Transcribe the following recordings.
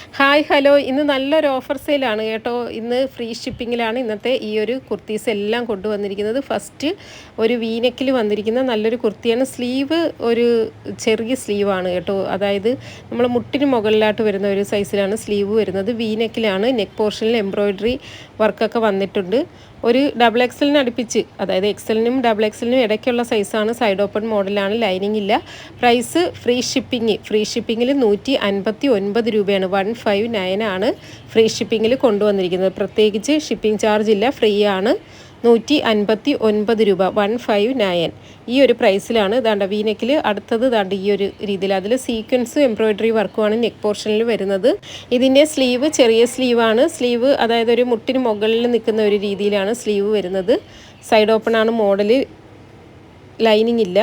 Hi hello. ഇന്ന് നല്ലൊരു offer സെയിലാണ് കേട്ടോ. ഇന്ന് ഫ്രീ ഷിപ്പിങ്ങിലാണ് ഇന്നത്തെ ഈ ഒരു കുർത്തീസ് എല്ലാം കൊണ്ടുവന്നിരിക്കുന്നത്. ഫസ്റ്റ് ഒരു വീനക്കിൽ വന്നിരിക്കുന്ന നല്ലൊരു കുർത്തിയാണ്. സ്ലീവ് ഒരു ചെറിയ സ്ലീവാണ് കേട്ടോ. അതായത് നമ്മൾ മുട്ടിന് മുകളിലായിട്ട് വരുന്ന ഒരു സൈസിലാണ് സ്ലീവ് വരുന്നത്. വീനക്കിലാണ് നെക്ക് പോർഷനിൽ എംബ്രോയിഡറി വർക്കൊക്കെ വന്നിട്ടുണ്ട്. ഒരു ഡബിൾ എക്സലിന് അടുപ്പിച്ച് അതായത് എക്സലിനും ഡബിൾ എക്സലിനും ഇടയ്ക്കുള്ള സൈസാണ് സൈഡ് ഓപ്പൺ മോഡലാണ് ലൈനിങ് ഇല്ല. പ്രൈസ് ഫ്രീ ഷിപ്പിംഗ് ഫ്രീ ഷിപ്പിങ്ങിൽ നൂറ്റി അൻപത്തി ഒൻപത് രൂപയാണ്. വൺ ഫൈവ് നയൻ ആണ് ഫ്രീ ഷിപ്പിങ്ങിൽ കൊണ്ടുവന്നിരിക്കുന്നത്. പ്രത്യേകിച്ച് ഷിപ്പിംഗ് ചാർജ് ഇല്ല ഫ്രീ ആണ്. നൂറ്റി അൻപത്തി ഒൻപത് രൂപ വൺ ഫൈവ് നയൻ. ഈ ഒരു പ്രൈസിലാണ് ദാണ്ട വീനെക്കിൽ അടുത്തത് ദാണ്ട ഈ ഒരു രീതിയിൽ അതിൽ സീക്വൻസ് എംബ്രോയിഡറി വർക്കുമാണ് നെക്ക് പോർഷനിൽ വരുന്നത്. ഇതിന്റെ സ്ലീവ് ചെറിയ സ്ലീവാണ്. സ്ലീവ് അതായത് ഒരു മുട്ടിന് മുകളിൽ നിൽക്കുന്ന ഒരു രീതിയിലാണ് സ്ലീവ് വരുന്നത്. സൈഡ് ഓപ്പൺ ആണ് മോഡൽ ലൈനിങ് ഇല്ല.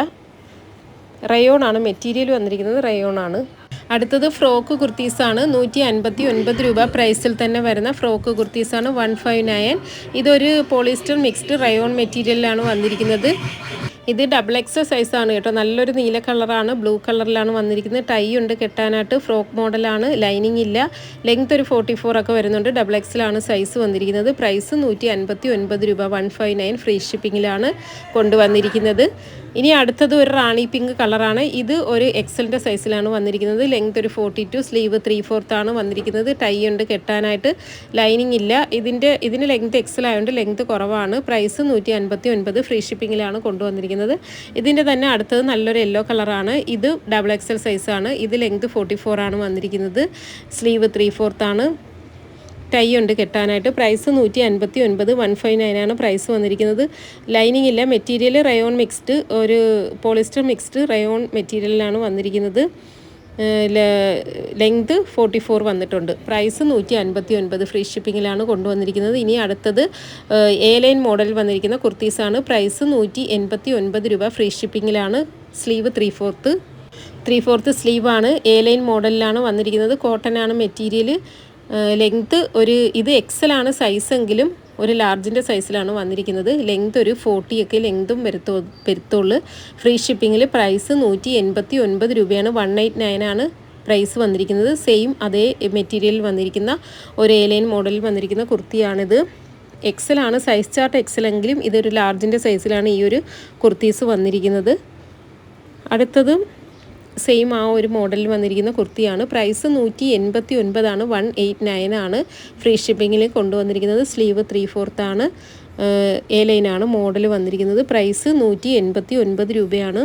റയോൺ ആണ് മെറ്റീരിയൽ വന്നിരിക്കുന്നത് റയോൺ ആണ് അടുത്തത് ഫ്രോക്ക് കുർത്തീസാണ്. നൂറ്റി അൻപത്തി ഒൻപത് രൂപ പ്രൈസിൽ തന്നെ വരുന്ന ഫ്രോക്ക് കുർത്തീസാണ് വൺ ഫൈവ് നയൻ. ഇതൊരു പോളിസ്റ്റർ മിക്സ്ഡ് റയോൺ മെറ്റീരിയലിലാണ് വന്നിരിക്കുന്നത്. ഇത് ഡബിൾ എക്സ് സൈസാണ് കേട്ടോ. നല്ലൊരു നീല കളറാണ് ബ്ലൂ കളറിലാണ് വന്നിരിക്കുന്നത്. ടൈ ഉണ്ട് കെട്ടാനായിട്ട് ഫ്രോക്ക് മോഡലാണ് ലൈനിങ് ഇല്ല. ലെങ്ത് ഒരു ഫോർട്ടി ഫോർ ഒക്കെ വരുന്നുണ്ട് ഡബിൾ എക്സിലാണ് സൈസ് വന്നിരിക്കുന്നത്. പ്രൈസ് നൂറ്റി അൻപത്തി ഒൻപത് രൂപ വൺ ഫൈവ് നയൻ ഫ്രീ ഷിപ്പിങ്ങിലാണ് കൊണ്ടുവന്നിരിക്കുന്നത്. ഇനി അടുത്തത് ഒരു റാണി പിങ്ക് കളറാണ്. ഇത് ഒരു എക്സലിന്റെ സൈസിലാണ് വന്നിരിക്കുന്നത്. ലെങ്ത് ഒരു forty two sleeve three fourth ആണ് വന്നിരിക്കുന്നത്. ടൈ ഉണ്ട് കെട്ടാനായിട്ട്. ലൈനിങ് ഇല്ല. ഇതിന്റെ ഇതിന് ലെങ്ത് എക്സൽ ആയതുകൊണ്ട് ലെങ്ത് കുറവാണ്. പ്രൈസ് നൂറ്റി അൻപത്തി ഒൻപത് ഫ്രീ ഷിപ്പിങ്ങിലാണ് കൊണ്ടുവന്നിരിക്കുന്നത്. ഇതിന്റെ തന്നെ അടുത്തത് നല്ലൊരു യെല്ലോ കളറാണ്. ഇത് ഡബിൾ എക്സൽ സൈസാണ്. ഇത് ലെങ്ത് ഫോർട്ടി ഫോർ ആണ് വന്നിരിക്കുന്നത്. സ്ലീവ് ത്രീ ഫോർത്ത് ആണ്. ടൈ ഉണ്ട് കെട്ടാനായിട്ട്. പ്രൈസ് നൂറ്റി അൻപത്തി ഒൻപത് വൺ ഫൈവ് നയനാണ് പ്രൈസ് വന്നിരിക്കുന്നത്. ലൈനിങ് ഇല്ല മെറ്റീരിയൽ റയോൺ മിക്സ്ഡ് ഒരു പോളിസ്റ്റർ മിക്സ്ഡ് റയോൺ മെറ്റീരിയലിലാണ് വന്നിരിക്കുന്നത്. ലെങ്ത് ഫോർട്ടി ഫോർ വന്നിട്ടുണ്ട്. പ്രൈസ് നൂറ്റി അൻപത്തി ഒൻപത് ഫ്രീ ഷിപ്പിങ്ങിലാണ് കൊണ്ടുവന്നിരിക്കുന്നത്. ഇനി അടുത്തത് എ ലൈൻ മോഡൽ വന്നിരിക്കുന്ന കുർത്തീസാണ് പ്രൈസ് നൂറ്റി എൺപത്തി ഒൻപത് രൂപ free ഷിപ്പിങ്ങിലാണ് sleeve three fourth three fourth സ്ലീവാണ് A line മോഡലിലാണ് വന്നിരിക്കുന്നത്. കോട്ടൺ ആണ് മെറ്റീരിയൽ ലെങ്ത്ത് ഒരു ഇത് എക്സലാണ് സൈസെങ്കിലും ഒരു ലാർജിന്റെ സൈസിലാണ് വന്നിരിക്കുന്നത്. ലെങ്ത് ഒരു ഫോർട്ടിയൊക്കെ ലെങ്തും വരുത്തോ വരുത്തുള്ളൂ. ഫ്രീ ഷിപ്പിങ്ങിൽ പ്രൈസ് നൂറ്റി എൺപത്തി ഒൻപത് രൂപയാണ് വൺ എയ്റ്റ് നയനാണ് പ്രൈസ് വന്നിരിക്കുന്നത്. സെയിം അതേ മെറ്റീരിയൽ വന്നിരിക്കുന്ന ഒരു ഏലൈൻ മോഡലിൽ വന്നിരിക്കുന്ന കുർത്തിയാണിത്. എക്സലാണ് സൈസ് ചാർട്ട് എക്സലെങ്കിലും ഇതൊരു ലാർജിന്റെ സൈസിലാണ് ഈ ഒരു കുർത്തീസ് വന്നിരിക്കുന്നത്. അടുത്തതും സെയിം ആ ഒരു മോഡലിൽ വന്നിരിക്കുന്ന കുർത്തിയാണ്. പ്രൈസ് നൂറ്റി എൺപത്തി ഒൻപതാണ് വൺ എയ്റ്റ് നയൻ ആണ് ഫ്രീ ഷിപ്പിങ്ങിൽ കൊണ്ടുവന്നിരിക്കുന്നത്. സ്ലീവ് ത്രീ ഫോർത്ത് ആണ്. എ ലൈനാണ് മോഡൽ വന്നിരിക്കുന്നത് പ്രൈസ് നൂറ്റി എൺപത്തി ഒൻപത് രൂപയാണ്.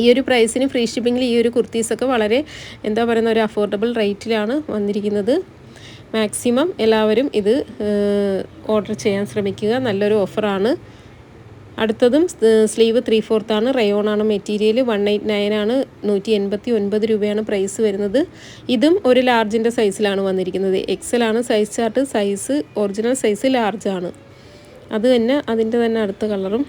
ഈ ഒരു പ്രൈസിന് ഫ്രീ ഷിപ്പിങ്ങിൽ ഈ ഒരു കുർത്തീസൊക്കെ വളരെ എന്താ പറയുന്ന ഒരു അഫോർഡബിൾ റേറ്റിലാണ് വന്നിരിക്കുന്നത്. മാക്സിമം എല്ലാവരും ഇത് ഓർഡർ ചെയ്യാൻ ശ്രമിക്കുക. നല്ലൊരു ഓഫറാണ് അടുത്തതും സ്ലീവ് ത്രീ ഫോർത്ത് ആണ്. റയോൺ ആണ് മെറ്റീരിയൽ വൺ എയ്റ്റ് നയൻ ആണ്. നൂറ്റി എൺപത്തി ഒൻപത് രൂപയാണ് പ്രൈസ് വരുന്നത്. ഇതും ഒരു ലാർജിന്റെ സൈസിലാണ് വന്നിരിക്കുന്നത്. എക്സൽ ആണ് size chart size original size ലാർജാണ് അത് തന്നെ അതിന്റെ തന്നെ അടുത്ത കളറും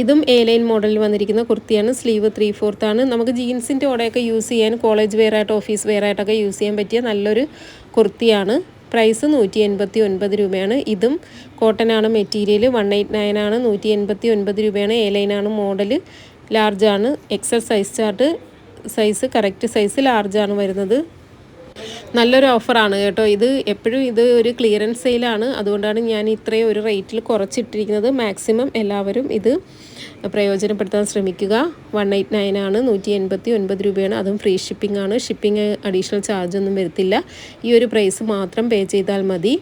ഇതും എ ലൈൻ മോഡലിൽ വന്നിരിക്കുന്ന കുർത്തിയാണ്. സ്ലീവ് ത്രീ ഫോർത്ത് ആണ്. നമുക്ക് ജീൻസിന്റെ ഓടെയൊക്കെ യൂസ് ചെയ്യാൻ കോളേജ് വെയർ ആയിട്ട് ഓഫീസ് വെയർ ആയിട്ടൊക്കെ യൂസ് ചെയ്യാൻ പറ്റിയ നല്ലൊരു കുർത്തിയാണ്. പ്രൈസ് നൂറ്റി എൺപത്തി ഒൻപത് രൂപയാണ്. ഇതും കോട്ടൺ ആണ് മെറ്റീരിയൽ വൺ എയ്റ്റ് നയൻ ആണ് നൂറ്റി എൺപത്തി ഒൻപത് രൂപയാണ്. എ ലൈനാണ് model ലാർജാണ്. XL size chart. Size correct size ലാർജാണ് വരുന്നത്. നല്ലൊരു ഓഫറാണ് കേട്ടോ ഇത്. എപ്പോഴും ഇത് ഒരു ക്ലിയറൻസ് സെയിലാണ്. അതുകൊണ്ടാണ് ഞാൻ ഇത്രയും ഒരു റേറ്റിൽ കുറച്ചിട്ടിരിക്കുന്നത്. മാക്സിമം എല്ലാവരും ഇത് പ്രയോജനപ്പെടുത്താൻ ശ്രമിക്കുക. വൺ എയ്റ്റ് നയൻ ആണ് നൂറ്റി എൺപത്തി ഒൻപത് രൂപയാണ്. അതും ഫ്രീ ഷിപ്പിംഗ് ആണ്. ഷിപ്പിംഗ് അഡീഷണൽ ചാർജ് ഒന്നും വരത്തില്ല. ഈ ഒരു പ്രൈസ് മാത്രം പേ ചെയ്താൽ മതി.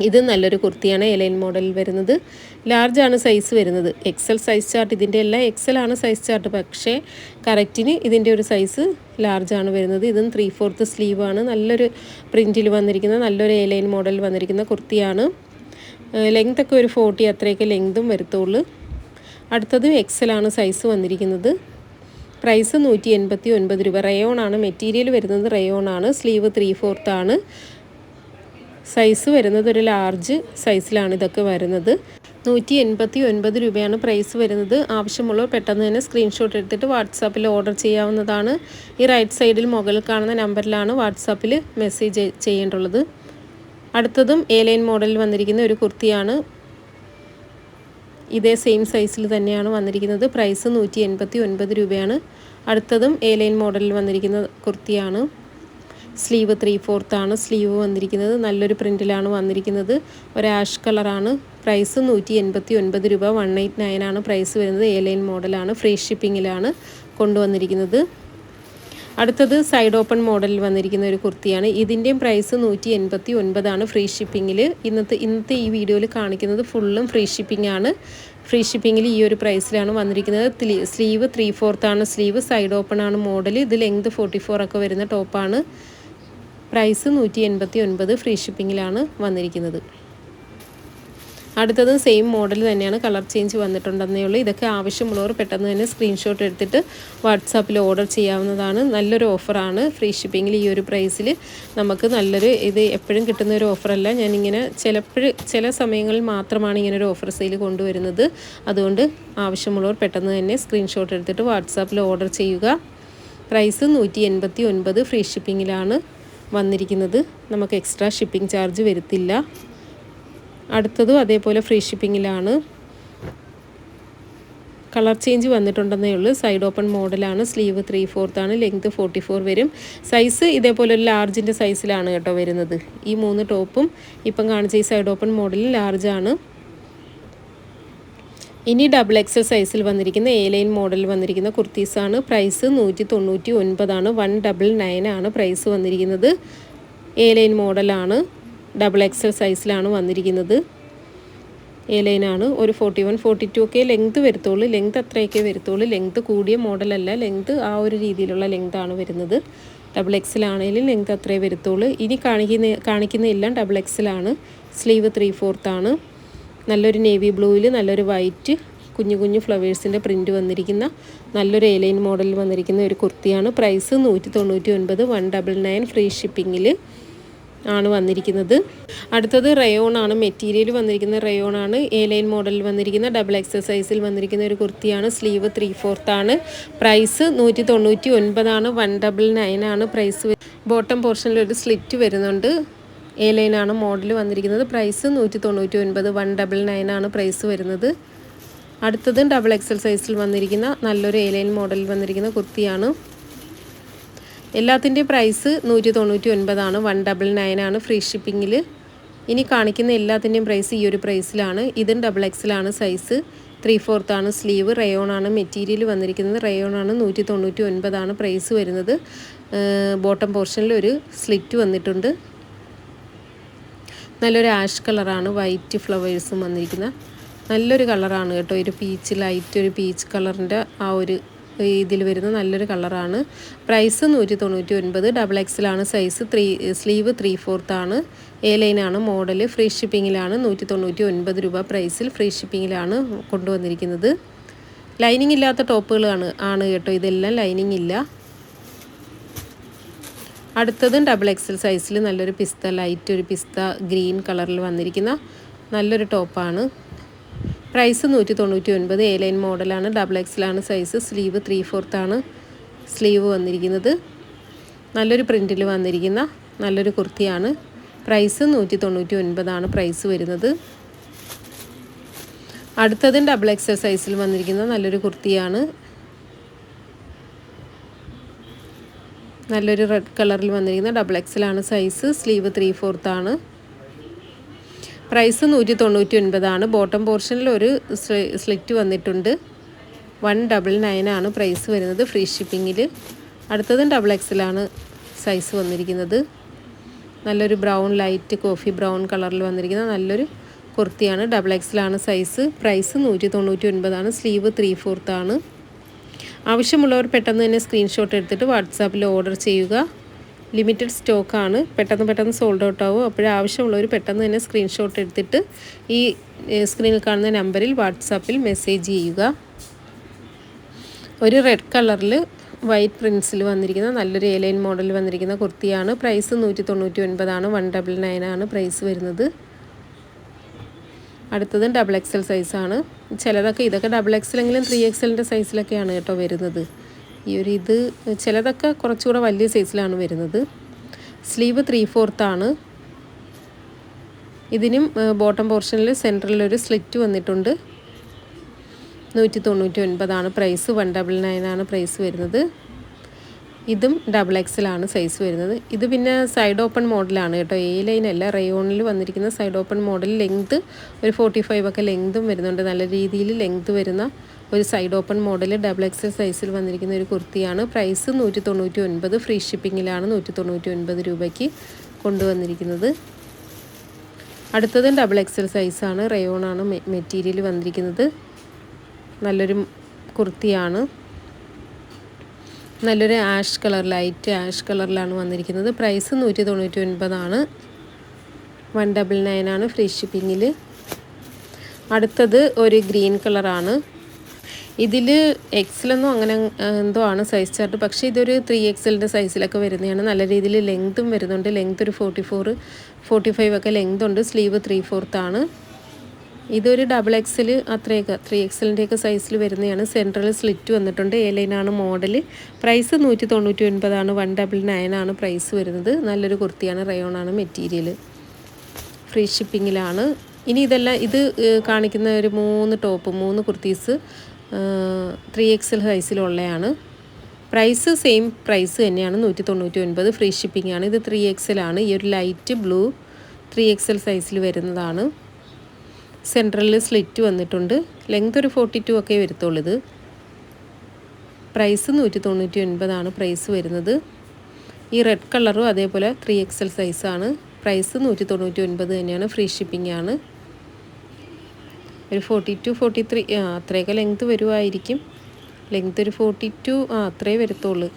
ഇത് നല്ലൊരു കുർത്തിയാണ് എലൈൻ മോഡലിൽ വരുന്നത്. ലാർജാണ് സൈസ് വരുന്നത്. എക്സൽ സൈസ് ചാർട്ട് ഇതിന്റെ എല്ലാം എക്സൽ ആണ് സൈസ് ചാർട്ട് പക്ഷേ കറക്റ്റിന് ഇതിന്റെ ഒരു സൈസ് ലാർജാണ് വരുന്നത്. ഇതും ത്രീ ഫോർത്ത് സ്ലീവാണ് നല്ലൊരു പ്രിന്റിൽ വന്നിരിക്കുന്ന നല്ലൊരു എലൈൻ മോഡലിൽ വന്നിരിക്കുന്ന കുർത്തിയാണ്. ലെങ്ത്തൊക്കെ ഒരു ഫോർട്ടി അത്രയൊക്കെ ലെങ്തും വരത്തുള്ളൂ. അടുത്തത് എക്സലാണ് സൈസ് വന്നിരിക്കുന്നത്. പ്രൈസ് നൂറ്റി എൺപത്തി ഒൻപത് രൂപ. റയോൺ ആണ് മെറ്റീരിയൽ വരുന്നത്. റയോൺ ആണ്. സ്ലീവ് ത്രീ ഫോർത്ത് ആണ്. സൈസ് വരുന്നത് ഒരു ലാർജ് സൈസിലാണ് ഇതൊക്കെ വരുന്നത്. നൂറ്റി എൺപത്തി ഒൻപത് രൂപയാണ് പ്രൈസ് വരുന്നത്. ആവശ്യമുള്ളവർ പെട്ടെന്ന് തന്നെ സ്ക്രീൻഷോട്ട് എടുത്തിട്ട് വാട്സാപ്പിൽ ഓർഡർ ചെയ്യാവുന്നതാണ്. ഈ റൈറ്റ് സൈഡിൽ മുകളിൽ കാണുന്ന നമ്പറിലാണ് വാട്സാപ്പിൽ മെസ്സേജ് ചെയ്യേണ്ടുള്ളത്. അടുത്തതും എ ലൈൻ മോഡലിൽ വന്നിരിക്കുന്ന ഒരു കുർത്തിയാണ്. ഇതേ സെയിം സൈസിൽ തന്നെയാണ് വന്നിരിക്കുന്നത്. പ്രൈസ് നൂറ്റി എൺപത്തി ഒൻപത് രൂപയാണ്. അടുത്തതും എ ലൈൻ മോഡലിൽ വന്നിരിക്കുന്ന കുർത്തിയാണ്. സ്ലീവ് ത്രീ ആണ് സ്ലീവ് വന്നിരിക്കുന്നത്. നല്ലൊരു പ്രിന്റിലാണ് വന്നിരിക്കുന്നത്. ഒരു ആഷ് കളറാണ് പ്രൈസ് നൂറ്റി എൺപത്തി ഒൻപത് രൂപ. വൺ എയ്റ്റ് നയൻ ആണ് പ്രൈസ് വരുന്നത്. എ ലൈൻ മോഡലാണ് ഫ്രീ ഷിപ്പിങ്ങിലാണ് കൊണ്ടുവന്നിരിക്കുന്നത്. അടുത്തത് സൈഡ് ഓപ്പൺ മോഡലിൽ വന്നിരിക്കുന്ന ഒരു കുർത്തിയാണ്. ഇതിന്റെയും പ്രൈസ് നൂറ്റി എൺപത്തി ഒൻപതാണ് ഫ്രീ ഷിപ്പിങ്ങിൽ ഇന്നത്തെ ഇന്നത്തെ ഈ വീഡിയോയിൽ കാണിക്കുന്നത് ഫുള്ളും ഫ്രീ ഷിപ്പിംഗ് ആണ്. ഫ്രീ ഷിപ്പിങ്ങിൽ ഈ ഒരു പ്രൈസിലാണ് വന്നിരിക്കുന്നത്. സ്ലീവ് ത്രീ ഫോർത്താണ് സ്ലീവ് സൈഡ് ഓപ്പൺ ആണ് മോഡൽ ഇത് ലെങ്ത് ഫോർട്ടി ഫോർ ഒക്കെ വരുന്ന ടോപ്പാണ് പ്രൈസ് നൂറ്റി എൺപത്തി ഒൻപത് ഫ്രീ ഷിപ്പിങ്ങിലാണ് വന്നിരിക്കുന്നത്. അടുത്തത് സെയിം മോഡൽ തന്നെയാണ് കളർ ചേഞ്ച് വന്നിട്ടുണ്ടെന്നേ ഉള്ളൂ. ഇതൊക്കെ ആവശ്യമുള്ളവർ പെട്ടെന്ന് തന്നെ സ്ക്രീൻഷോട്ട് എടുത്തിട്ട് വാട്സാപ്പിൽ ഓർഡർ ചെയ്യാവുന്നതാണ്. നല്ലൊരു ഓഫറാണ് ഫ്രീ ഷിപ്പിങ്ങിൽ ഈ ഒരു പ്രൈസിൽ നമുക്ക് നല്ലൊരു ഇത് എപ്പോഴും കിട്ടുന്ന ഒരു ഓഫറല്ല ഞാനിങ്ങനെ ചിലപ്പോൾ ചില സമയങ്ങളിൽ മാത്രമാണ് ഇങ്ങനെ ഒരു ഓഫർ സെയിൽ കൊണ്ടുവരുന്നത്. അതുകൊണ്ട് ആവശ്യമുള്ളവർ പെട്ടെന്ന് തന്നെ സ്ക്രീൻഷോട്ട് എടുത്തിട്ട് വാട്സാപ്പിൽ ഓർഡർ ചെയ്യുക. പ്രൈസ് നൂറ്റി എൺപത്തി ഒൻപത് ഫ്രീ ഷിപ്പിങ്ങിലാണ് വന്നിരിക്കുന്നത്. നമുക്ക് എക്സ്ട്രാ ഷിപ്പിംഗ് ചാർജ് വരുത്തില്ല. അടുത്തതും അതേപോലെ ഫ്രീ ഷിപ്പിങ്ങിലാണ് കളർ ചേഞ്ച് വന്നിട്ടുണ്ടെന്നേ ഉള്ളൂ. സൈഡ് ഓപ്പൺ മോഡലാണ് സ്ലീവ് ത്രീ ഫോർത്താണ് ലെങ്ത് ഫോർട്ടി ഫോർ വരും. സൈസ് ഇതേപോലെ ഒരു ലാർജിന്റെ സൈസിലാണ് കേട്ടോ വരുന്നത്. ഈ മൂന്ന് ടോപ്പും ഇപ്പം കാണിച്ച ഈ സൈഡ് ഓപ്പൺ മോഡലിൽ ലാർജാണ് ഇനി ഡബിൾ എക്സൽ സൈസിൽ വന്നിരിക്കുന്ന എ ലൈൻ മോഡലിൽ വന്നിരിക്കുന്ന കുർത്തീസാണ് പ്രൈസ് നൂറ്റി തൊണ്ണൂറ്റി ഒൻപതാണ് വൺ ഡബിൾ നയൻ ആണ് പ്രൈസ് വന്നിരിക്കുന്നത്. എ ലൈൻ മോഡലാണ് ഡബിൾ എക്സൽ സൈസിലാണ് വന്നിരിക്കുന്നത്. എ ലൈനാണ് ഒരു ഫോർട്ടി വൺ ഫോർട്ടി ടു ഒക്കെ ലെങ്ത് വരുത്തുള്ളൂ. ലെങ്ത് അത്രയൊക്കെ വരുത്തുള്ളൂ. ലെങ്ത് കൂടിയ മോഡലല്ല ലെങ്ത് ആ ഒരു രീതിയിലുള്ള ലെങ്ത് ആണ് വരുന്നത്. ഡബിൾ എക്സിലാണെങ്കിലും ലെങ്ത് അത്രേ വരുത്തുള്ളൂ. ഇനി കാണിക്കുന്ന കാണിക്കുന്ന എല്ലാം ഡബിൾ എക്സിലാണ് സ്ലീവ് ത്രീ ആണ്. നല്ലൊരു നേവി ബ്ലൂവിൽ നല്ലൊരു വൈറ്റ് കുഞ്ഞു കുഞ്ഞു ഫ്ലവേഴ്സിന്റെ പ്രിന്റ് വന്നിരിക്കുന്ന നല്ലൊരു എ ലൈൻ മോഡലിൽ വന്നിരിക്കുന്ന ഒരു കുർത്തിയാണ്. പ്രൈസ് നൂറ്റി തൊണ്ണൂറ്റി ഒൻപത് വൺ ഡബിൾ നയൻ ഫ്രീ ഷിപ്പിങ്ങിൽ ആണ് വന്നിരിക്കുന്നത്. അടുത്തത് റയോൺ ആണ്. മെറ്റീരിയൽ വന്നിരിക്കുന്ന റയോൺ ആണ്. എ ലൈൻ മോഡലിൽ വന്നിരിക്കുന്ന ഡബിൾ എക്സസൈസിൽ വന്നിരിക്കുന്ന ഒരു കുർത്തിയാണ്. സ്ലീവ് ത്രീ ഫോർത്ത് ആണ് പ്രൈസ് നൂറ്റി തൊണ്ണൂറ്റി ഒൻപതാണ് വൺ ഡബിൾ നയൻ ആണ് പ്രൈസ് ബോട്ടം പോർഷനിൽ ഒരു സ്ലിറ്റ് വരുന്നുണ്ട്. എ ലൈൻ ആണ് മോഡൽ വന്നിരിക്കുന്നത്. പ്രൈസ് നൂറ്റി തൊണ്ണൂറ്റി ഒൻപത് വൺ ഡബിൾ നയൻ ആണ് പ്രൈസ് വരുന്നത്. അടുത്തതും ഡബിൾ എക്സൽ സൈസിൽ വന്നിരിക്കുന്ന നല്ലൊരു എ ലൈൻ മോഡലിൽ വന്നിരിക്കുന്ന കുർത്തിയാണ്. എല്ലാത്തിന്റെയും പ്രൈസ് നൂറ്റി തൊണ്ണൂറ്റി ഒൻപതാണ് വൺ ഡബിൾ നയൻ ആണ് ഫ്രീ ഷിപ്പിങ്ങിൽ ഇനി കാണിക്കുന്ന എല്ലാത്തിന്റെയും പ്രൈസ് ഈ ഒരു പ്രൈസിലാണ് ഇതും ഡബിൾ എക്സിലാണ് സൈസ് ത്രീ ഫോർത്ത് ആണ് സ്ലീവ് റയോൺ ആണ് മെറ്റീരിയൽ വന്നിരിക്കുന്നത്. റയോൺ ആണ് നൂറ്റി തൊണ്ണൂറ്റി ഒൻപതാണ് പ്രൈസ് വരുന്നത് ബോട്ടം പോർഷനിൽ ഒരു സ്ലിറ്റ് വന്നിട്ടുണ്ട്. നല്ലൊരു ആഷ് കളറാണ് വൈറ്റ് ഫ്ലവേഴ്സും വന്നിരിക്കുന്ന നല്ലൊരു കളറാണ് കേട്ടോ. ഒരു പീച്ച് ലൈറ്റ് ഒരു പീച്ച് കളറിന്റെ ആ ഒരു ഇതിൽ വരുന്ന നല്ലൊരു കളറാണ്. പ്രൈസ് നൂറ്റി തൊണ്ണൂറ്റി ഒൻപത് ഡബിൾ എക്സിലാണ് സൈസ് ത്രീ സ്ലീവ് ത്രീ ഫോർത്താണ് എ ലൈനാണ് മോഡൽ ഫ്രീ ഷിപ്പിങ്ങിലാണ് നൂറ്റി തൊണ്ണൂറ്റി ഒൻപത് രൂപ പ്രൈസിൽ ഫ്രീ ഷിപ്പിങ്ങിലാണ് കൊണ്ടുവന്നിരിക്കുന്നത്. ലൈനിങ് ഇല്ലാത്ത ടോപ്പുകളാണ് ആണ് കേട്ടോ. ഇതെല്ലാം ലൈനിങ് ഇല്ല. അടുത്തതും ഡബിൾ എക്സൽ സൈസിൽ നല്ലൊരു പിസ്ത ലൈറ്റ് ഒരു പിസ്ത ഗ്രീൻ കളറിൽ വന്നിരിക്കുന്ന നല്ലൊരു ടോപ്പാണ്. പ്രൈസ് നൂറ്റി തൊണ്ണൂറ്റി ഒൻപത് എ ലൈൻ മോഡലാണ് ഡബിൾ എക്സിലാണ് സൈസ് സ്ലീവ് ത്രീ ഫോർത്താണ് സ്ലീവ് വന്നിരിക്കുന്നത്. നല്ലൊരു പ്രിന്റിൽ വന്നിരിക്കുന്ന നല്ലൊരു കുർത്തിയാണ്. പ്രൈസ് നൂറ്റി തൊണ്ണൂറ്റി ഒൻപതാണ് പ്രൈസ് വരുന്നത്. അടുത്തതും ഡബിൾ എക്സൽ സൈസിൽ വന്നിരിക്കുന്ന നല്ലൊരു കുർത്തിയാണ്. നല്ലൊരു റെഡ് കളറിൽ വന്നിരിക്കുന്ന ഡബിൾ എക്സലാണ് സൈസ് സ്ലീവ് ത്രീ ഫോർത്താണ് പ്രൈസ് നൂറ്റി തൊണ്ണൂറ്റി ഒൻപതാണ് ബോട്ടം പോർഷനിൽ ഒരു സ്ലിറ്റ് വന്നിട്ടുണ്ട്. വൺ ഡബിൾ നയനാണ് പ്രൈസ് വരുന്നത് ഫ്രീ ഷിപ്പിങ്ങിൽ. അടുത്തതും ഡബിൾ എക്സിലാണ് സൈസ് വന്നിരിക്കുന്നത്. നല്ലൊരു ബ്രൗൺ ലൈറ്റ് കോഫി ബ്രൗൺ കളറിൽ വന്നിരിക്കുന്ന നല്ലൊരു കുർത്തിയാണ്. ഡബിൾ എക്സിലാണ് സൈസ്. പ്രൈസ് നൂറ്റി തൊണ്ണൂറ്റി ഒൻപതാണ് സ്ലീവ് ത്രീ ഫോർത്താണ് ആവശ്യമുള്ളവർ പെട്ടെന്ന് തന്നെ സ്ക്രീൻഷോട്ട് എടുത്തിട്ട് വാട്സാപ്പിൽ ഓർഡർ ചെയ്യുക. ലിമിറ്റഡ് സ്റ്റോക്കാണ് പെട്ടെന്ന് പെട്ടെന്ന് സോൾഡ് ഔട്ട് ആവും. അപ്പോൾ ആവശ്യമുള്ളവർ പെട്ടെന്ന് തന്നെ സ്ക്രീൻഷോട്ട് എടുത്തിട്ട് ഈ സ്ക്രീനിൽ കാണുന്ന നമ്പറിൽ വാട്സാപ്പിൽ മെസ്സേജ് ചെയ്യുക. ഒരു റെഡ് കളറിൽ വൈറ്റ് പ്രിൻസിൽ വന്നിരിക്കുന്ന നല്ലൊരു എലൈൻ മോഡൽ വന്നിരിക്കുന്ന കുർത്തിയാണ്. പ്രൈസ് നൂറ്റി തൊണ്ണൂറ്റി ഒൻപതാണ് വൺ ഡബിൾ നയൻ ആണ് പ്രൈസ് വരുന്നത്. അടുത്തത് ഡബിൾ എക്സൽ സൈസാണ് ചിലതൊക്കെ ഇതൊക്കെ ഡബിൾ എക്സലെങ്കിലും ത്രീ എക്സലിന്റെ സൈസിലൊക്കെയാണ് കേട്ടോ വരുന്നത്. ഈ ഒരു ഇത് ചിലതൊക്കെ കുറച്ചുകൂടെ വലിയ സൈസിലാണ് വരുന്നത്. സ്ലീവ് ത്രീ ഫോർത്താണ് ഇതിനും ബോട്ടം പോർഷനിൽ സെന്ററിലൊരു സ്ലിറ്റ് വന്നിട്ടുണ്ട്. നൂറ്റി തൊണ്ണൂറ്റി ഒൻപതാണ് പ്രൈസ് വൺ ഡബിൾ നയൻ ആണ് പ്രൈസ് വരുന്നത്. ഇതും ഡബിൾ എക്സലാണ് സൈസ് വരുന്നത്. ഇത് പിന്നെ സൈഡ് ഓപ്പൺ മോഡലാണ് കേട്ടോ. എ ലൈൻ അല്ല റയോണിൽ വന്നിരിക്കുന്ന സൈഡ് ഓപ്പൺ മോഡൽ ലെങ്ത് ഒരു ഫോർട്ടി ഫൈവ് ഒക്കെ ലെങ്തും വരുന്നുണ്ട്. നല്ല രീതിയിൽ ലെങ്ത് വരുന്ന ഒരു side open model double XL സൈസിൽ വന്നിരിക്കുന്ന ഒരു കുർത്തിയാണ്. പ്രൈസ് നൂറ്റി തൊണ്ണൂറ്റി ഒൻപത് ഫ്രീ ഷിപ്പിങ്ങിലാണ് നൂറ്റി തൊണ്ണൂറ്റി ഒൻപത് രൂപയ്ക്ക് കൊണ്ടുവന്നിരിക്കുന്നത് അടുത്തതും ഡബിൾ എക്സൽ സൈസാണ് റയോണാണ് മെറ്റീരിയൽ വന്നിരിക്കുന്നത്. നല്ലൊരു കുർത്തിയാണ്. നല്ലൊരു ആഷ് കളർ ലൈറ്റ് ആഷ് കളറിലാണ് വന്നിരിക്കുന്നത്. പ്രൈസ് നൂറ്റി തൊണ്ണൂറ്റി ഒൻപതാണ് വൺ ഡബിൾ നയനാണ് ഫ്രീ ഷിപ്പിങ്ങിൽ അടുത്തത് ഒരു ഗ്രീൻ കളറാണ് ഇതിൽ എക്സിലൊന്നും അങ്ങനെ എന്തോ ആണ് സൈസ് ചാർട്ട് പക്ഷേ ഇതൊരു ത്രീ എക്സലിന്റെ സൈസിലൊക്കെ വരുന്നതാണ്. നല്ല രീതിയിൽ ലെങ്ത്തും വരുന്നുണ്ട്. ലെങ്ത് ഒരു ഫോർട്ടി ഫോർ ഫോർട്ടി ഫൈവ് ഒക്കെ ലെങ്ത് ഉണ്ട്. സ്ലീവ് ത്രീ ആണ്. ഇതൊരു ഡബിൾ എക്സൽ അത്രയൊക്കെ ത്രീ എക്സലിന്റെയൊക്കെ സൈസിൽ വരുന്നതാണ്. സെൻട്രൽ സ്ലിറ്റ് വന്നിട്ടുണ്ട്. എ ലൈനാണ് മോഡൽ പ്രൈസ് നൂറ്റി തൊണ്ണൂറ്റി ഒൻപതാണ് വൺ ഡബിൾ നയൻ ആണ് പ്രൈസ് വരുന്നത്. നല്ലൊരു കുർത്തിയാണ്. റയോണാണ് മെറ്റീരിയൽ ഫ്രീ ഷിപ്പിങ്ങിലാണ് ഇനി ഇതെല്ലാം ഇത് കാണിക്കുന്ന ഒരു മൂന്ന് ടോപ്പ് മൂന്ന് കുർത്തീസ്. ത്രീ എക്സൽ സൈസിലുള്ളതാണ് പ്രൈസ് സെയിം പ്രൈസ് തന്നെയാണ്. നൂറ്റി തൊണ്ണൂറ്റി ഒൻപത് ഫ്രീ ഷിപ്പിംഗ് ആണ് ഇത് ത്രീ ആണ്. ഈ ഒരു ലൈറ്റ് ബ്ലൂ ത്രീ എക്സൽ സൈസിൽ വരുന്നതാണ്. സെൻട്രലിൽ സ്ലിറ്റ് വന്നിട്ടുണ്ട്. ലെങ്ത് ഒരു ഫോർട്ടി ടു ഒക്കെ വരുത്തുള്ളൂ ഇത്. പ്രൈസ് നൂറ്റി തൊണ്ണൂറ്റി ഒൻപതാണ് പ്രൈസ് വരുന്നത്. ഈ റെഡ് കളറും അതേപോലെ ത്രീ എക്സൽ സൈസാണ് പ്രൈസ് നൂറ്റി തൊണ്ണൂറ്റി ഒൻപത് തന്നെയാണ് ഫ്രീ ഷിപ്പിംഗ് ആണ്. ഒരു ഫോർട്ടി ടു ഫോർട്ടി ത്രീ ആ അത്രയൊക്കെ ലെങ്ത് വരുമായിരിക്കും ലെങ്ത് ഒരു ഫോർട്ടി ടു ആ അത്രേ വരത്തുള്ളൂ.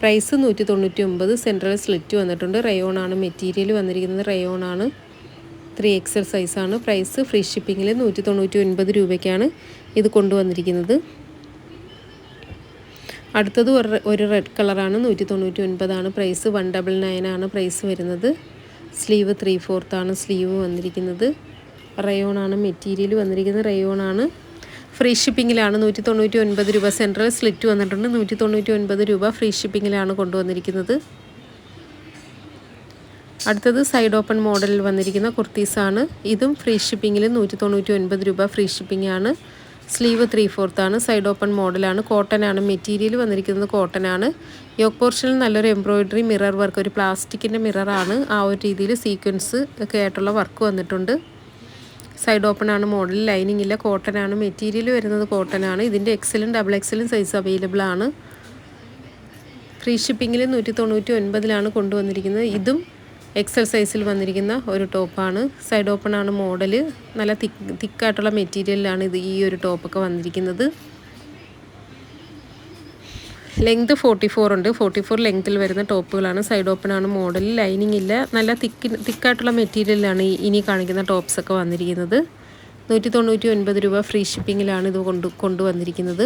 പ്രൈസ് നൂറ്റി തൊണ്ണൂറ്റി ഒമ്പത് സെൻട്രൽ സ്ലിറ്റ് വന്നിട്ടുണ്ട് റയോണാണ് മെറ്റീരിയൽ വന്നിരിക്കുന്നത് റയോണാണ് ത്രീ എക്സൽ സൈസാണ് പ്രൈസ് ഫ്രീ ഷിപ്പിങ്ങിൽ നൂറ്റി തൊണ്ണൂറ്റി ഒൻപത് രൂപയ്ക്കാണ് ഇത് കൊണ്ടുവന്നിരിക്കുന്നത്. അടുത്തത് ഒരു റെഡ് കളറാണ് നൂറ്റി തൊണ്ണൂറ്റി ഒൻപതാണ് പ്രൈസ് വൺ ഡബിൾ നയനാണ് പ്രൈസ് വരുന്നത്. സ്ലീവ് ത്രീ ഫോർത്താണ് സ്ലീവ് വന്നിരിക്കുന്നത്. റയോണാണ് മെറ്റീരിയൽ വന്നിരിക്കുന്നത് റയോണാണ്. ഫ്രീ ഷിപ്പിങ്ങിലാണ് നൂറ്റി തൊണ്ണൂറ്റി ഒൻപത് രൂപ സെൻട്രൽ സ്ലിറ്റ് വന്നിട്ടുണ്ട്. നൂറ്റി തൊണ്ണൂറ്റി ഒൻപത് രൂപ ഫ്രീ ഷിപ്പിങ്ങിലാണ് കൊണ്ടുവന്നിരിക്കുന്നത്. അടുത്തത് സൈഡ് ഓപ്പൺ മോഡലിൽ വന്നിരിക്കുന്ന കുർത്തീസാണ്. ഇതും ഫ്രീ ഷിപ്പിങ്ങിൽ നൂറ്റി തൊണ്ണൂറ്റി ഒൻപത് രൂപ ഫ്രീ ഷിപ്പിംഗ് ആണ് സ്ലീവ് ത്രീ ഫോർത്താണ് സൈഡ് ഓപ്പൺ മോഡലാണ്. കോട്ടൺ ആണ് മെറ്റീരിയൽ വന്നിരിക്കുന്നത് കോട്ടൺ ആണ് യോക്ക് പോർഷനിൽ നല്ലൊരു എംബ്രോയിഡറി മിറർ വർക്ക് ഒരു പ്ലാസ്റ്റിക്കിന്റെ മിററാണ്. ആ ഒരു രീതിയിൽ സീക്വൻസ് ഒക്കെ ആയിട്ടുള്ള വർക്ക് വന്നിട്ടുണ്ട്. സൈഡ് ഓപ്പൺ ആണ് മോഡൽ ലൈനിങ് ഇല്ല കോട്ടൺ ആണ് മെറ്റീരിയൽ വരുന്നത് കോട്ടൺ ആണ്. ഇതിന്റെ എക്സലും ഡബിൾ എക്സലും സൈസ് അവൈലബിൾ ആണ്. ഫ്രീ ഷിപ്പിങ്ങിൽ നൂറ്റി തൊണ്ണൂറ്റി ഒൻപതിലാണ് കൊണ്ടുവന്നിരിക്കുന്നത്. ഇതും എക്സൽ സൈസിൽ വന്നിരിക്കുന്ന ഒരു ടോപ്പാണ് സൈഡ് ഓപ്പൺ ആണ് മോഡൽ നല്ല തിക്ക് തിക്കായിട്ടുള്ള മെറ്റീരിയലിലാണ് ഇത് ഈ ഒരു ടോപ്പൊക്കെ വന്നിരിക്കുന്നത്. ലെങ്ത് ഫോർട്ടി ഫോർ ഉണ്ട്. ഫോർട്ടി ഫോർ ലെങ്ത്തിൽ വരുന്ന ടോപ്പുകളാണ്. സൈഡ് ഓപ്പൺ ആണ്. മോഡൽ ലൈനിങ് ഇല്ല. നല്ല തിക്ക് തിക്കായിട്ടുള്ള മെറ്റീരിയലാണ് ഇനി കാണിക്കുന്ന ടോപ്സൊക്കെ വന്നിരിക്കുന്നത്. നൂറ്റി തൊണ്ണൂറ്റി ഒൻപത് രൂപ ഫ്രീ ഷിപ്പിങ്ങിലാണ് ഇത് കൊണ്ട് കൊണ്ടുവന്നിരിക്കുന്നത്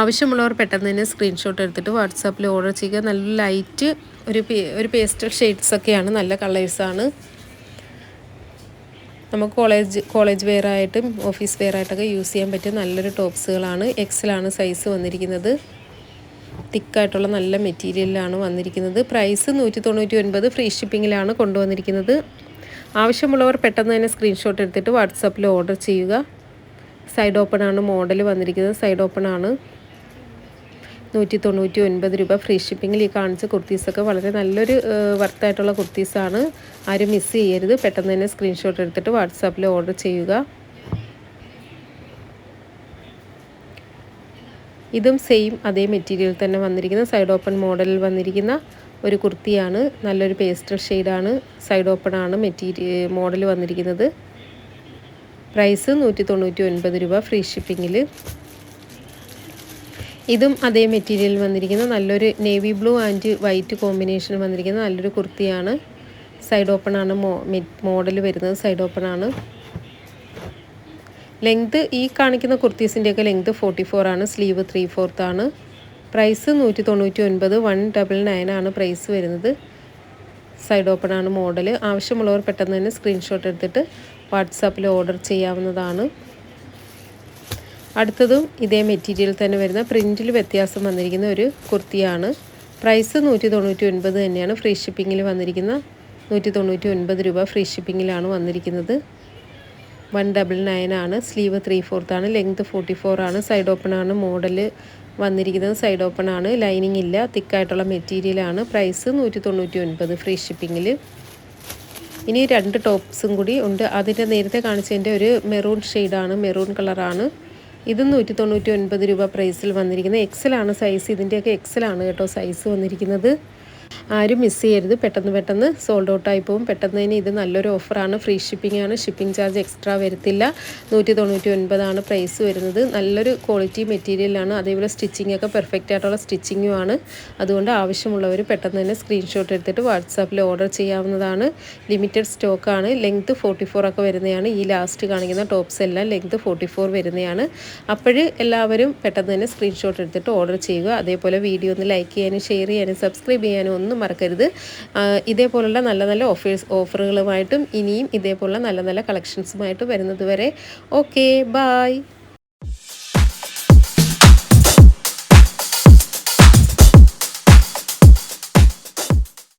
ആവശ്യമുള്ളവർ പെട്ടെന്ന് തന്നെ സ്ക്രീൻഷോട്ട് എടുത്തിട്ട് വാട്സാപ്പിൽ ഓർഡർ ചെയ്യുക. നല്ല ലൈറ്റ് ഒരു ഒരു പേസ്റ്റൽ ഷെയ്ഡ്സൊക്കെയാണ് നല്ല കളേഴ്സാണ് നമുക്ക് കോളേജ് കോളേജ് വെയർ ആയിട്ടും ഓഫീസ് വെയർ ആയിട്ടൊക്കെ യൂസ് ചെയ്യാൻ പറ്റിയ നല്ലൊരു ടോപ്സുകളാണ് എക്സിലാണ് സൈസ് വന്നിരിക്കുന്നത്. തിക്കായിട്ടുള്ള നല്ല മെറ്റീരിയലിലാണ് വന്നിരിക്കുന്നത്. പ്രൈസ് നൂറ്റി തൊണ്ണൂറ്റി ഒൻപത് ഫ്രീ ഷിപ്പിങ്ങിലാണ് കൊണ്ടുവന്നിരിക്കുന്നത്. ആവശ്യമുള്ളവർ പെട്ടെന്ന് തന്നെ സ്ക്രീൻഷോട്ട് എടുത്തിട്ട് വാട്സാപ്പിൽ ഓർഡർ ചെയ്യുക. സൈഡ് ഓപ്പൺ ആണ് മോഡൽ വന്നിരിക്കുന്നത്. സൈഡ് ഓപ്പൺ ആണ്. നൂറ്റി തൊണ്ണൂറ്റി ഒൻപത് രൂപ ഫ്രീ ഷിപ്പിങ്ങിൽ ഈ കാണിച്ച കുർത്തീസൊക്കെ വളരെ നല്ലൊരു വർത്തായിട്ടുള്ള കുർത്തീസാണ്. ആരും മിസ് ചെയ്യരുത്. പെട്ടെന്ന് തന്നെ സ്ക്രീൻഷോട്ട് എടുത്തിട്ട് വാട്സാപ്പിൽ ഓർഡർ ചെയ്യുക. ഇതും സെയിം അതേ മെറ്റീരിയൽ തന്നെ വന്നിരിക്കുന്ന സൈഡ് ഓപ്പൺ മോഡലിൽ വന്നിരിക്കുന്ന ഒരു കുർത്തിയാണ്. നല്ലൊരു പേസ്റ്റൽ ഷെയ്ഡാണ് സൈഡ് ഓപ്പൺ ആണ് മെറ്റീരിയൽ മോഡൽ വന്നിരിക്കുന്നത്. പ്രൈസ് നൂറ്റി തൊണ്ണൂറ്റി ഒൻപത് രൂപ ഫ്രീ ഷിപ്പിങ്ങിൽ ഇതും അതേ മെറ്റീരിയൽ വന്നിരിക്കുന്ന. നല്ലൊരു navy blue and white combination വന്നിരിക്കുന്ന. നല്ലൊരു കുർത്തിയാണ്. സൈഡ് ഓപ്പൺ ആണ്. മോഡൽ വരുന്നത് സൈഡ് ഓപ്പൺ ആണ്. ലെങ്ത് ഈ കാണിക്കുന്ന കുർത്തീസിന്റെയൊക്കെ ലെങ്ത് ഫോർട്ടി ഫോർ ആണ്. സ്ലീവ് ത്രീ ഫോർത്ത് ആണ്. പ്രൈസ് നൂറ്റി തൊണ്ണൂറ്റി ഒൻപത് വൺ ഡബിൾ നയൻ ആണ് പ്രൈസ് വരുന്നത്. സൈഡ് ഓപ്പൺ ആണ് മോഡൽ ആവശ്യമുള്ളവർ പെട്ടെന്ന് തന്നെ സ്ക്രീൻഷോട്ട് എടുത്തിട്ട് വാട്സാപ്പിൽ ഓർഡർ ചെയ്യാവുന്നതാണ്. അടുത്തതും ഇതേ മെറ്റീരിയൽ തന്നെ വരുന്ന പ്രിന്റിൽ വ്യത്യാസം വന്നിരിക്കുന്ന ഒരു കുർത്തിയാണ്. പ്രൈസ് നൂറ്റി തൊണ്ണൂറ്റി ഒൻപത് തന്നെയാണ്. ഫ്രീ ഷിപ്പിങ്ങിൽ വന്നിരിക്കുന്ന നൂറ്റി തൊണ്ണൂറ്റി ഒൻപത് രൂപ ഫ്രീ ഷിപ്പിങ്ങിലാണ് വന്നിരിക്കുന്നത്. വൺ ഡബിൾ നയൻ ആണ്. സ്ലീവ് ത്രീ ഫോർത്ത് ആണ്. ലെങ്ത് ഫോർട്ടി ഫോർ ആണ്. സൈഡ് ഓപ്പൺ ആണ്. മോഡൽ വന്നിരിക്കുന്നത് സൈഡ് ഓപ്പൺ ആണ്. ലൈനിങ് ഇല്ല. തിക്കായിട്ടുള്ള മെറ്റീരിയലാണ് പ്രൈസ് നൂറ്റി തൊണ്ണൂറ്റി ഒൻപത് ഫ്രീ ഷിപ്പിങ്ങിൽ ഇനി രണ്ട് ടോപ്സും കൂടി ഉണ്ട്. അതിന്റെ നേരത്തെ കാണിച്ചതിന്റെ ഒരു മെറൂൺ ഷെയ്ഡാണ് മെറൂൺ കളറാണ് ഇത് നൂറ്റി തൊണ്ണൂറ്റി ഒൻപത് രൂപ പ്രൈസിൽ വന്നിരിക്കുന്നത് എക്സലാണ് സൈസ് ഇതിന്റെയൊക്കെ എക്സലാണ് കേട്ടോ സൈസ് വന്നിരിക്കുന്നത്. ആരും മിസ് ചെയ്യരുത്. പെട്ടെന്ന് പെട്ടെന്ന് സോൾഡ് ഔട്ട് ആയി പോകും. പെട്ടെന്ന് തന്നെ ഇത് നല്ലൊരു ഓഫറാണ് ഫ്രീ ഷിപ്പിംഗ് ആണ്. ഷിപ്പിംഗ് ചാർജ് എക്സ്ട്രാ വരത്തില്ല. നൂറ്റി തൊണ്ണൂറ്റി ഒൻപതാണ് പ്രൈസ് വരുന്നത്. നല്ലൊരു ക്വാളിറ്റി മെറ്റീരിയലാണ് അതേപോലെ സ്റ്റിച്ചിങ് ഒക്കെ പെർഫെക്റ്റ് ആയിട്ടുള്ള സ്റ്റിച്ചിങ്ങും ആണ്. അതുകൊണ്ട് ആവശ്യമുള്ളവർ പെട്ടെന്ന് തന്നെ സ്ക്രീൻഷോട്ട് എടുത്തിട്ട് വാട്സാപ്പിൽ ഓർഡർ ചെയ്യാവുന്നതാണ്. ലിമിറ്റഡ് സ്റ്റോക്കാണ് ലെങ്ത്ത് ഫോർട്ടി ഫോർ ഒക്കെ വരുന്നതാണ്. ഈ ലാസ്റ്റ് കാണിക്കുന്ന ടോപ്സ് എല്ലാം ലെങ്ത്ത് ഫോർട്ടി ഫോർ വരുന്നതാണ്. അപ്പോൾ എല്ലാവരും പെട്ടെന്ന് തന്നെ സ്ക്രീൻഷോട്ട് എടുത്തിട്ട് ഓർഡർ ചെയ്യുക. അതേപോലെ വീഡിയോ ഒന്ന് ലൈക്ക് ചെയ്യാനും ഷെയർ ചെയ്യാനും സബ്സ്ക്രൈബ് ചെയ്യാനും ഒന്നും മറക്കരുത്. ഇതേപോലുള്ള നല്ല നല്ല ഓഫേഴ്സ് ഓഫറുകളുമായിട്ടും ഇനിയും ഇതേപോലുള്ള നല്ല നല്ല കളക്ഷൻസുമായിട്ട് വരുന്നത് വരെ. Okay bye